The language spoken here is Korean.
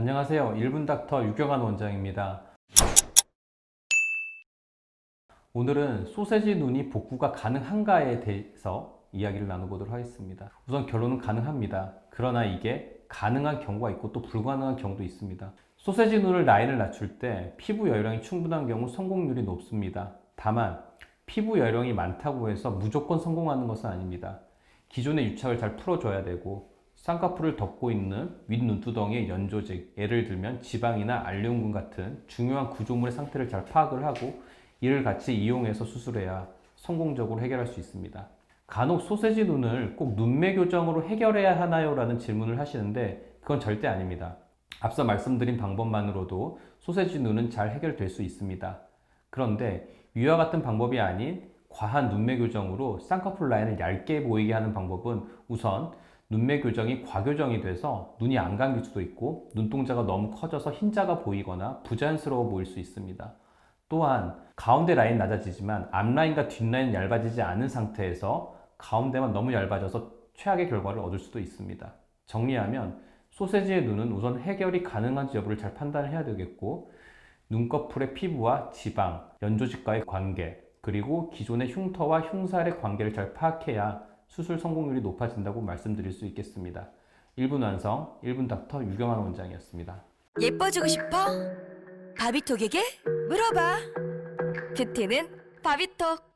안녕하세요. 1분 닥터 유경환 원장입니다. 오늘은 소세지 눈이 복구가 가능한가에 대해서 이야기를 나눠보도록 하겠습니다. 우선 결론은 가능합니다. 그러나 이게 가능한 경우가 있고 또 불가능한 경우도 있습니다. 소세지 눈을 라인을 낮출 때 피부 열량이 충분한 경우 성공률이 높습니다. 다만 피부 열량이 많다고 해서 무조건 성공하는 것은 아닙니다. 기존의 유착을 잘 풀어줘야 되고 쌍꺼풀을 덮고 있는 윗 눈두덩이의 연조직, 예를 들면 지방이나 알리움군 같은 중요한 구조물의 상태를 잘 파악을 하고 이를 같이 이용해서 수술해야 성공적으로 해결할 수 있습니다. 간혹 소세지 눈을 꼭 눈매 교정으로 해결해야 하나요? 라는 질문을 하시는데 그건 절대 아닙니다. 앞서 말씀드린 방법만으로도 소세지 눈은 잘 해결될 수 있습니다. 그런데 위와 같은 방법이 아닌 과한 눈매 교정으로 쌍꺼풀 라인을 얇게 보이게 하는 방법은 우선 눈매 교정이 과교정이 돼서 눈이 안 감길 수도 있고 눈동자가 너무 커져서 흰자가 보이거나 부자연스러워 보일 수 있습니다. 또한 가운데 라인 낮아지지만 앞라인과 뒷라인은 얇아지지 않은 상태에서 가운데만 너무 얇아져서 최악의 결과를 얻을 수도 있습니다. 정리하면 소세지의 눈은 우선 해결이 가능한지 여부를 잘 판단을 해야 되겠고 눈꺼풀의 피부와 지방, 연조직과의 관계, 그리고 기존의 흉터와 흉살의 관계를 잘 파악해야 수술 성공률이 높아진다고 말씀드릴 수 있겠습니다. 1분 완성, 1분 닥터 유경환 원장이었습니다. 예뻐지고 싶어? 바비톡에게 물어봐. 뷰티는 바비톡.